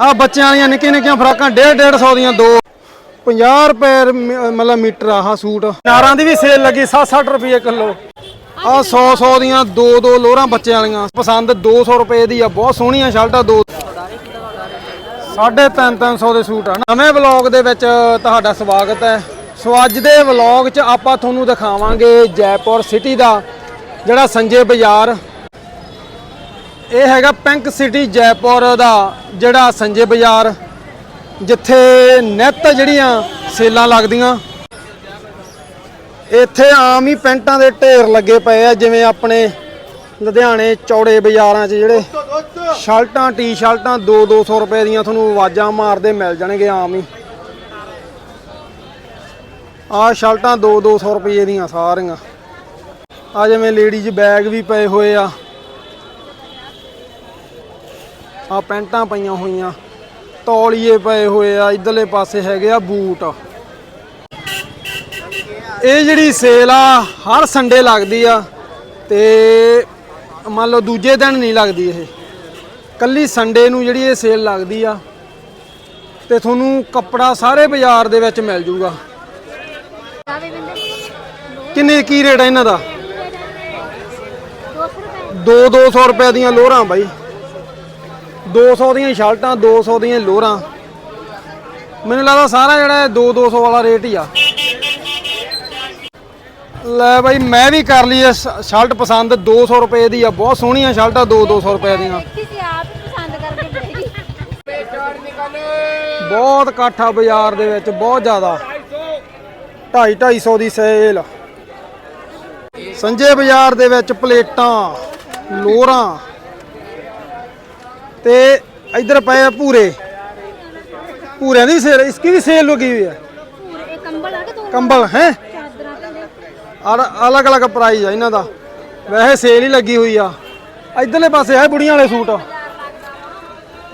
ਆ ਬੱਚਿਆਂ ਵਾਲੀਆਂ ਨਿੱਕੀਆਂ ਨਿੱਕੀਆਂ ਫਰਾਕਾਂ 1.5 150 ਦੀਆਂ, ਦੋ। 50 ਰੁਪਏ ਮ- ਮਤਲਬ ਮੀਟਰ ਆਹ ਸੂਟ। ਨਾਰਾਂ ਦੀ ਵੀ ਸੇਲ ਲੱਗੀ 60 ਰੁਪਏ ਕਿਲੋ। ਆ 100 100 ਦੀਆਂ ਦੋ ਦੋ ਲੋਰਾਂ ਬੱਚਿਆਂ ਵਾਲੀਆਂ। ਪਸੰਦ 200 ਰੁਪਏ ਦੀ ਆ, ਬਹੁਤ ਸੋਹਣੀਆਂ ਸ਼ਰਟਾਂ, ਦੋ। ਸਾਢੇ ਤਿੰਨ ਤਿੰਨ ਸੌ ਦੇ ਸੂਟ ਆ। ਨਵੇਂ ਵਲੌਗ ਦੇ ਵਿੱਚ ਤੁਹਾਡਾ ਸਵਾਗਤ ਹੈ। ਸੋ ਅੱਜ ਦੇ ਵਲੌਗ 'ਚ ਆਪਾਂ ਤੁਹਾਨੂੰ ਦਿਖਾਵਾਂਗੇ ਜੈਪੁਰ ਸਿਟੀ ਦਾ, ਜਿਹੜਾ ਸੰਜੇ ਬਾਜ਼ਾਰ ਇਹ ਹੈਗਾ ਪਿੰਕ ਸਿਟੀ ਜੈਪੁਰ ਦਾ ਜਿਹੜਾ ਸੰਜੇ ਬਾਜ਼ਾਰ, ਜਿੱਥੇ ਨਿੱਤ ਜਿਹੜੀਆਂ ਸੇਲਾਂ ਲੱਗਦੀਆਂ। ਇੱਥੇ ਆਮ ਹੀ ਪੈਂਟਾਂ ਦੇ ਢੇਰ ਲੱਗੇ ਪਏ ਆ, ਜਿਵੇਂ ਆਪਣੇ ਲੁਧਿਆਣੇ ਚੌੜੇ ਬਾਜ਼ਾਰਾਂ 'ਚ ਜਿਹੜੇ ਸ਼ਰਟਾਂ, ਟੀ-ਸ਼ਰਟਾਂ 2-200 ਰੁਪਏ ਦੀਆਂ ਤੁਹਾਨੂੰ ਆਵਾਜ਼ਾਂ ਮਾਰਦੇ ਮਿਲ ਜਾਣਗੇ ਆਮ ਹੀ। ਆਹ ਸ਼ਰਟਾਂ 2-200 ਰੁਪਏ ਦੀਆਂ ਸਾਰੀਆਂ। ਆ ਜਿਵੇਂ ਲੇਡੀਜ਼ ਬੈਗ ਵੀ ਪਏ ਹੋਏ ਆ। ਆ ਪੈਂਟਾਂ ਪਈਆਂ ਹੋਈਆਂ। ਤੌਲੀਏ ਪਏ ਹੋਏ ਆ ਇਧਰਲੇ ਪਾਸੇ ਹੈਗੇ ਆ ਬੂਟ। ਇਹ ਜਿਹੜੀ ਸੇਲ ਆ ਹਰ ਸੰਡੇ ਲੱਗਦੀ ਆ ਤੇ ਮੰਨ ਲਓ ਦੂਜੇ ਦਿਨ ਨਹੀਂ ਲੱਗਦੀ ਇਹ। ਕੱਲੀ ਸੰਡੇ ਨੂੰ ਜਿਹੜੀ ਇਹ ਸੇਲ ਲੱਗਦੀ ਆ ਤੇ ਤੁਹਾਨੂੰ ਕੱਪੜਾ ਸਾਰੇ ਬਾਜ਼ਾਰ ਦੇ ਵਿੱਚ ਮਿਲ ਜੂਗਾ। ਕਿੰਨੇ ਕੀ ਰੇਟ ਆ ਇਹਨਾਂ ਦਾ? 2 200 ਰੁਪਏ ਦੀਆਂ ਲੋਹਰਾਂ ਬਾਈ। 200 ਦੀਆਂ ਸ਼ਰਟਾਂ 200 ਦੀਆਂ ਲੋਰਾਂ। ਮੈਨੂੰ ਲੱਗਦਾ ਸਾਰਾ ਜਿਹੜਾ 2 200 ਵਾਲਾ ਰੇਟ ਹੀ ਆ। ਲੈ ਬਾਈ, ਮੈਂ ਵੀ ਕਰ ਲਈ ਇਹ ਸ਼ਰਟ ਪਸੰਦ। 200 ਰੁਪਏ ਦੀ ਆ, ਬਹੁਤ ਸੋਹਣੀਆਂ ਸ਼ਰਟਾਂ 2 200 ਰੁਪਏ ਦੀਆਂ। ਤੁਸੀਂ ਆਪ ਪਸੰਦ ਬਹੁਤ ਇਕੱਠਾ ਬਾਜ਼ਾਰ ਦੇ ਵਿੱਚ, ਬਹੁਤ ਜ਼ਿਆਦਾ। 2.5 250 ਦੀ ਸੇਲ। ਸੰਜੇ ਬਾਜ਼ਾਰ ਦੇ ਵਿੱਚ ਪਲੇਟਾਂ, ਲੋਰਾਂ। ਤੇ ਇਧਰ ਪਏ ਆ ਪੂਰੇ ਪੂਰਿਆਂ ਦੀ ਸੇਲ ਇਸकी ਵੀ ਸੇਲ ਲੱਗੀ ਹੋਈ ਕੰਬਲ ਆ ਕੰਬਲ ਹੈ? ਔਰ ਅਲੱਗ-ਅਲੱਗ ਪ੍ਰਾਈਜ਼ ਆ ਇਹਨਾਂ ਦਾ। ਵੈਸੇ ਸੇਲ ਹੀ ਲੱਗੀ ਹੋਈ ਆ। ਇਧਰਲੇ ਪਾਸੇ ਆ ਬੁੜੀਆਂ ਵਾਲੇ ਸੂਟ।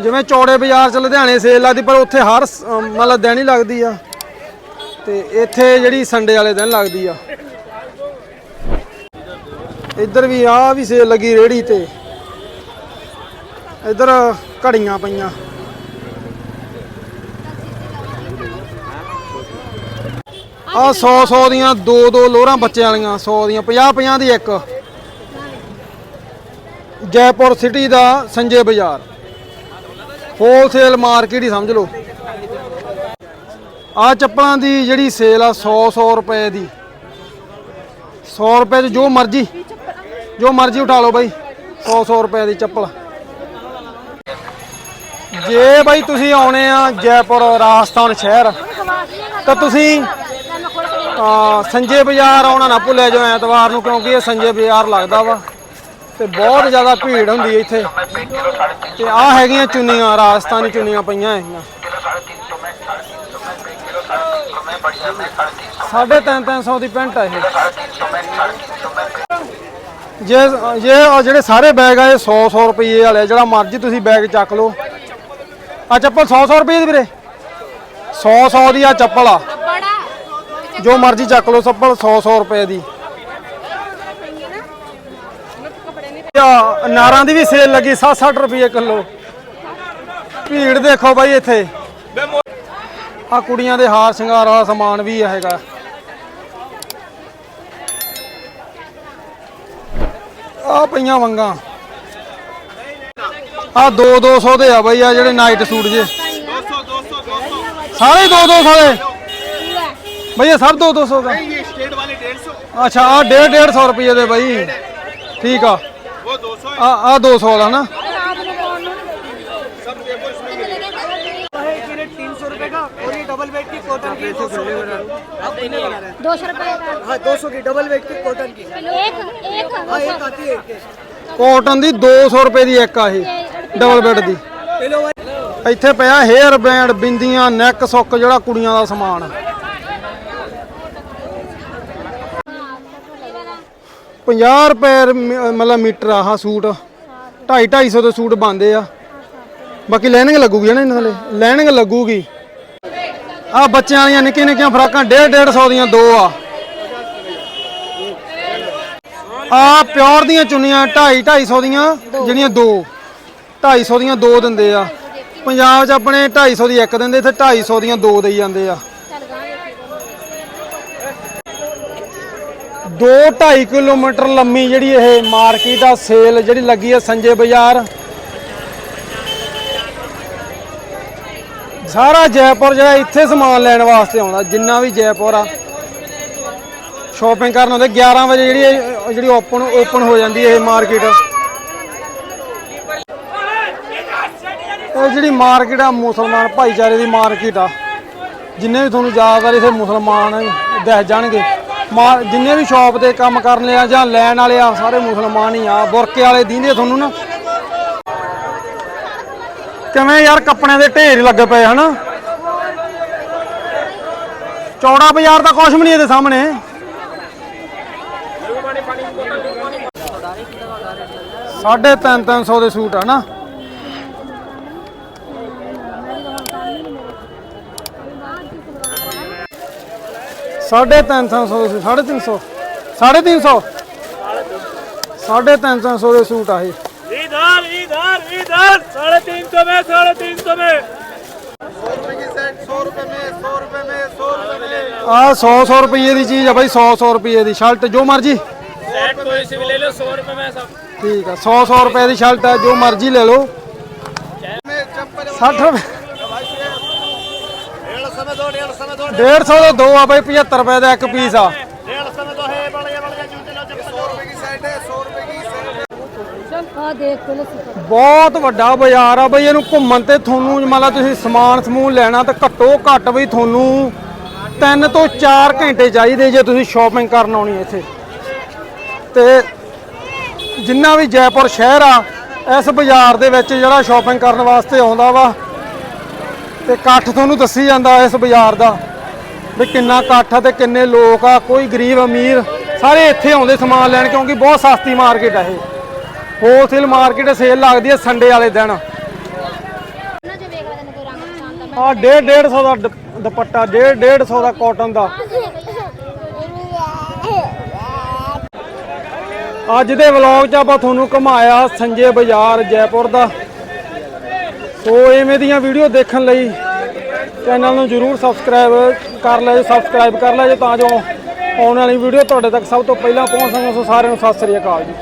ਜਿਵੇਂ ਚੌੜੇ ਬਾਜ਼ਾਰ ਚ ਲੁਧਿਆਣੇ ਸੇਲ ਲੱਗਦੀ ਪਰ ਉੱਥੇ ਹਰ ਮਤਲਬ ਦਿਨ ਹੀ ਲੱਗਦੀ ਆ। ਤੇ ਇੱਥੇ ਜਿਹੜੀ ਸੰਡੇ ਵਾਲੇ ਦਿਨ ਲੱਗਦੀ ਆ। ਇੱਧਰ ਵੀ ਆ ਵੀ ਸੇਲ ਲੱਗੀ ਰੇੜੀ ਤੇ। ਇੱਧਰ ਘੜੀਆਂ ਪਈਆਂ। ਆ 100 100 ਦੀਆਂ ਦੋ ਦੋ ਲੋਹਰਾਂ ਬੱਚਿਆਂ ਵਾਲੀਆਂ 100 ਦੀਆਂ 50 50 ਦੀ ਇੱਕ। ਜੈਪੁਰ ਸਿਟੀ ਦਾ ਸੰਜੇ ਬਾਜ਼ਾਰ। ਹੋਲਸੇਲ ਮਾਰਕੀਟ ਹੀ ਸਮਝ ਲਓ। ਆ ਚੱਪਲਾਂ ਦੀ ਜਿਹੜੀ ਸੇਲ ਆ 100 100 ਰੁਪਏ ਦੀ। 100 ਰੁਪਏ ਚ ਜੋ ਮਰਜ਼ੀ ਜੋ ਮਰਜ਼ੀ ਉਠਾ ਲਓ ਬਾਈ। 100 100 ਰੁਪਏ ਦੀ ਚੱਪਲ। ਜੇ ਬਾਈ ਤੁਸੀਂ ਆਉਣੇ ਆ ਜੈਪੁਰ ਰਾਜਸਥਾਨ ਸ਼ਹਿਰ, ਤਾਂ ਤੁਸੀਂ ਸੰਜੇ ਬਾਜ਼ਾਰ ਆਉਣਾ ਨਾ ਭੁੱਲਿਆ ਜੋ ਐਤਵਾਰ ਨੂੰ, ਕਿਉਂਕਿ ਇਹ ਸੰਜੇ ਬਾਜ਼ਾਰ ਲੱਗਦਾ ਵਾ ਤੇ ਬਹੁਤ ਜ਼ਿਆਦਾ ਭੀੜ ਹੁੰਦੀ ਹੈ ਇੱਥੇ। ਤੇ ਆ ਹੈਗੀਆਂ ਚੁੰਨੀਆਂ, ਰਾਜਸਥਾਨੀ ਚੁੰਨੀਆਂ ਪਈਆਂ ਹੈਗੀਆਂ। ਸਾਢੇ ਤਿੰਨ ਤਿੰਨ ਸੌ ਦੀ ਪੈਂਟ ਆ ਇਹ। ਜੇ ਜੇ ਜਿਹੜੇ ਸਾਰੇ ਬੈਗ ਆ, ਇਹ 100 100 ਰੁਪਏ ਵਾਲੇ ਜਿਹੜਾ ਮਰਜ਼ੀ ਤੁਸੀਂ ਬੈਗ ਚੱਕ ਲਓ। ਆ ਚੱਪਲ 100 100 ਰੁਪਏ ਦੀ ਵੀਰੇ। 100 100 ਦੀ ਆ ਚੱਪਲ ਆ। ਜੋ ਮਰਜ਼ੀ ਚੱਕ ਲਓ ਚੱਪਲ 100 100 ਰੁਪਏ ਦੀ। ਆ ਨਾਰਾਂ ਦੀ ਵੀ ਸੇਲ ਲੱਗੀ 60 60 ਰੁਪਏ ਕਿਲੋ। ਭੀੜ ਦੇਖੋ ਬਾਈ ਇੱਥੇ। ਆ ਕੁੜੀਆਂ ਦੇ ਹਾਰ ਸ਼ਿੰਗਾਰ ਵਾਲਾ ਸਮਾਨ ਵੀ ਹੈਗਾ। ਆ ਪਈਆਂ ਵੰਗਾਂ। ਆ 2 200 ਦੇ ਆ ਬਾਈ ਆ ਜਿਹੜੇ ਨਾਈਟ ਸੂਟ ਜੇ ਸਾਰੇ 2 200 ਦੇ ਬਈ ਇਹ ਸਭ 2 200 ਦਾ ये स्टेट वाले डेढ़ सौ ਅੱਛਾ ਆ 1.5 150 ਰੁਪਏ ਦੇ ਬਾਈ ਠੀਕ ਆ वो दो सौ ਆ ਆ 200 ਵਾਲਾ ਨਾ तीन सौ रुपए का और ये डबल बेड की कॉटन की दो सौ आप इन्हें बना रहे दो सौ रुपए का हाँ दो सौ की डबल बेड की कॉटन की एक एक हाँ एक आती है एक ਕਾਟਨ ਦੀ 200 ਰੁਪਏ ਦੀ ਇੱਕ ਆ ਇਹ ਡਬਲ ਬੈੱਡ ਦੀ। ਇੱਥੇ ਪਿਆ ਹੇਅਰ ਬੈਂਡ ਬਿੰਦੀਆਂ ਨੈਕ ਸੁੱਕ ਜਿਹੜਾ ਕੁੜੀਆਂ ਦਾ ਸਮਾਨ। 50 ਰੁਪਏ ਮਤਲਬ ਮੀਟਰ ਆਹ ਸੂਟ। 2.5 250 ਦੇ ਸੂਟ ਬੰਦੇ ਆ। ਬਾਕੀ ਲੈਨਿੰਗ ਲੱਗੂਗੀ ਨਾ ਇਹਨਾਂ ਥਲੇ ਲੈਨਿੰਗ ਲੱਗੂਗੀ। ਆ ਬੱਚਿਆਂ ਵਾਲੀਆਂ ਨਿੱਕੀਆਂ ਨਿੱਕੀਆਂ ਫਰਾਕਾਂ 1.5 150 ਦੀਆਂ ਦੋ ਆ। ਆ ਪਿਓਰ ਦੀਆਂ ਚੁੰਨੀਆਂ 2.5 250 ਦੀਆਂ, ਜਿਹੜੀਆਂ ਦੋ। 250 ਦੀਆਂ ਦੋ ਦਿੰਦੇ ਆ। ਪੰਜਾਬ 'ਚ ਆਪਣੇ 250 ਦੀ ਇੱਕ ਦਿੰਦੇ ਇੱਥੇ 250 ਦੀਆਂ ਦੋ ਦੇਈ ਜਾਂਦੇ ਆ। ਦੋ 2.5 ਕਿਲੋਮੀਟਰ ਲੰਮੀ ਜਿਹੜੀ ਇਹ ਮਾਰਕੀਟ ਆ ਸੇਲ ਜਿਹੜੀ ਲੱਗੀ ਆ ਸੰਜੇ ਬਾਜ਼ਾਰ। ਸਾਰਾ ਜੈਪੁਰ ਜਿਹੜਾ ਇੱਥੇ ਸਮਾਨ ਲੈਣ ਵਾਸਤੇ ਆਉਂਦਾ ਜਿੰਨਾ ਵੀ ਜੈਪੁਰ ਆ। ਸ਼ਾਪਿੰਗ ਕਰਨ ਆਉਂਦੇ 11 ਵਜੇ ਜਿਹੜੀ ਜਿਹੜੀ ਓਪਨ ਓਪਨ ਹੋ ਜਾਂਦੀ ਇਹ ਮਾਰਕੀਟ। ਇਹ ਜਿਹੜੀ ਮਾਰਕੀਟ ਆ ਮੁਸਲਮਾਨ ਭਾਈਚਾਰੇ ਦੀ ਮਾਰਕੀਟ ਆ। ਜਿੰਨੇ ਵੀ ਤੁਹਾਨੂੰ ਜ਼ਿਆਦਾਤਰ ਇਥੇ ਮੁਸਲਮਾਨ ਦਿਖ ਜਾਣਗੇ। ਮਾ- ਜਿੰਨੇ ਵੀ ਸ਼ਾਪ ਤੇ ਕੰਮ ਕਰਨ ਲਿਆ ਜਾਂ ਲੈਣ ਵਾਲੇ ਆ, ਸਾਰੇ ਮੁਸਲਮਾਨ ਹੀ ਆ। ਬੁਰਕੇ ਵਾਲੇ ਦੀਂਦੇ ਤੁਹਾਨੂੰ ਨਾ। ਕਿਵੇਂ ਯਾਰ ਕੱਪੜਿਆਂ ਦੇ ਢੇਰ ਲੱਗੇ ਪਏ ਹਨਾ? ਚੌੜਾ ਬਾਜ਼ਾਰ ਦਾ ਕੁਛ ਵੀ ਨਹੀਂ ਇਹਦੇ ਸਾਹਮਣੇ। ਸਾਢੇ ਤਿੰਨ ਤਿੰਨ ਸੌ ਦੇ ਸੂਟ ਆ ਨਾ। ਸਾਢੇ ਤਿੰਨ ਤਿੰਨ ਸੌ ਦੇ ਸੂਟ ਸਾਢੇ ਤਿੰਨ ਸੌ ਸਾਢੇ ਤਿੰਨ ਸੌ ਸਾਢੇ ਤਿੰਨ ਤਿੰਨ ਸੌ ਦੇ ਸੂਟ ਆ ਇਹ इधर इधर इधर साढ़े तीन सौ में साढ़े तीन सौ में ਆ 100 100 ਰੁਪਏ ਦੀ ਚੀਜ਼ ਆ ਬਾਈ 100 100 ਰੁਪਏ ਦੀ ਸ਼ਰਟ ਜੋ ਮਰਜੀ सेट कोई सी भी ले लो सौ रुपए में सब ਠੀਕ ਆ 100 100 ਰੁਪਏ ਦੀ ਸ਼ਰਟ ਆ ਜੋ ਮਰਜੀ ਲੈ ਲਓ 60 ਰੁਪਏ 150 ਦੇ ਦੋ ਆ ਬਾਈ 75 ਰੁਪਏ ਦਾ ਇੱਕ ਪੀਸ ਆ डेढ़ सौ में तो है बढ़िया बढ़िया जूते लो ਆ ਦੇਖ ਕੋਲ ਸੁਪਰ ਬਹੁਤ ਵੱਡਾ ਬਾਜ਼ਾਰ ਆ ਬਈ ਇਹਨੂੰ ਘੁੰਮਣ ਤੇ ਤੁਹਾਨੂੰ ਮੰਨ ਲਾ ਤੁਸੀਂ ਸਮਾਨ ਸਮੂਹ ਲੈਣਾ ਤਾਂ ਘੱਟੋ ਘੱਟ ਵੀ ਤੁਹਾਨੂੰ 3 ਤੋਂ 4 ਘੰਟੇ ਚਾਹੀਦੇ ਜੇ ਤੁਸੀਂ ਸ਼ਾਪਿੰਗ ਕਰਨ ਆਉਣੀ ਇੱਥੇ ਤੇ ਜਿੰਨਾ ਵੀ ਜੈਪੁਰ ਸ਼ਹਿਰ ਆ ਇਸ ਬਾਜ਼ਾਰ ਦੇ ਵਿੱਚ ਜਿਹੜਾ ਸ਼ਾਪਿੰਗ ਕਰਨ ਵਾਸਤੇ ਆਉਂਦਾ ਵਾ ਤੇ ਇਕੱਠ ਤੁਹਾਨੂੰ ਦੱਸੀ ਜਾਂਦਾ ਇਸ ਬਾਜ਼ਾਰ ਦਾ ਵੀ ਕਿੰਨਾ ਇਕੱਠ ਆ ਤੇ ਕਿੰਨੇ ਲੋਕ ਆ, ਕੋਈ ਗਰੀਬ ਅਮੀਰ ਸਾਰੇ ਇੱਥੇ ਆਉਂਦੇ ਸਮਾਨ ਲੈਣ ਕਿਉਂਕਿ ਬਹੁਤ ਸਸਤੀ ਮਾਰਕੀਟ ਆ ਇਹ। ਹੋਲਸੇਲ ਮਾਰਕੀਟ ਸੇਲ ਲੱਗਦੀ ਹੈ ਸੰਡੇ ਵਾਲੇ ਦਿਨ। ਨਾ ਜੋ ਵੇਖ ਲੈ ਆ 1.5 150 ਦਾ ਦੁ- ਦੁਪੱਟਾ 1.5 150 ਦਾ ਕਾਟਨ ਦਾ। ਅੱਜ ਦੇ ਵਲੌਗ 'ਚ ਆਪਾਂ ਤੁਹਾਨੂੰ ਘੁਮਾਇਆ ਸੰਜੇ ਬਾਜ਼ਾਰ ਜੈਪੁਰ ਦਾ। ਸੋ ਐਵੇਂ ਦੀਆਂ ਵੀਡੀਓ ਦੇਖਣ ਲਈ ਚੈਨਲ ਨੂੰ ਜਰੂਰ ਸਬਸਕ੍ਰਾਈਬ ਕਰ ਲਿਓ ਸਬਸਕ੍ਰਾਈਬ ਕਰ ਲਿਓ ਤਾਂ ਜੋ ਆਉਣ ਵਾਲੀ ਵੀਡੀਓ ਤੁਹਾਡੇ ਤੱਕ ਸਭ ਤੋਂ ਪਹਿਲਾਂ ਪਹੁੰਚ ਸਕੇ। ਸੋ ਸਾਰਿਆਂ ਨੂੰ ਸਤਿ ਸ੍ਰੀ ਅਕਾਲ ਜੀ।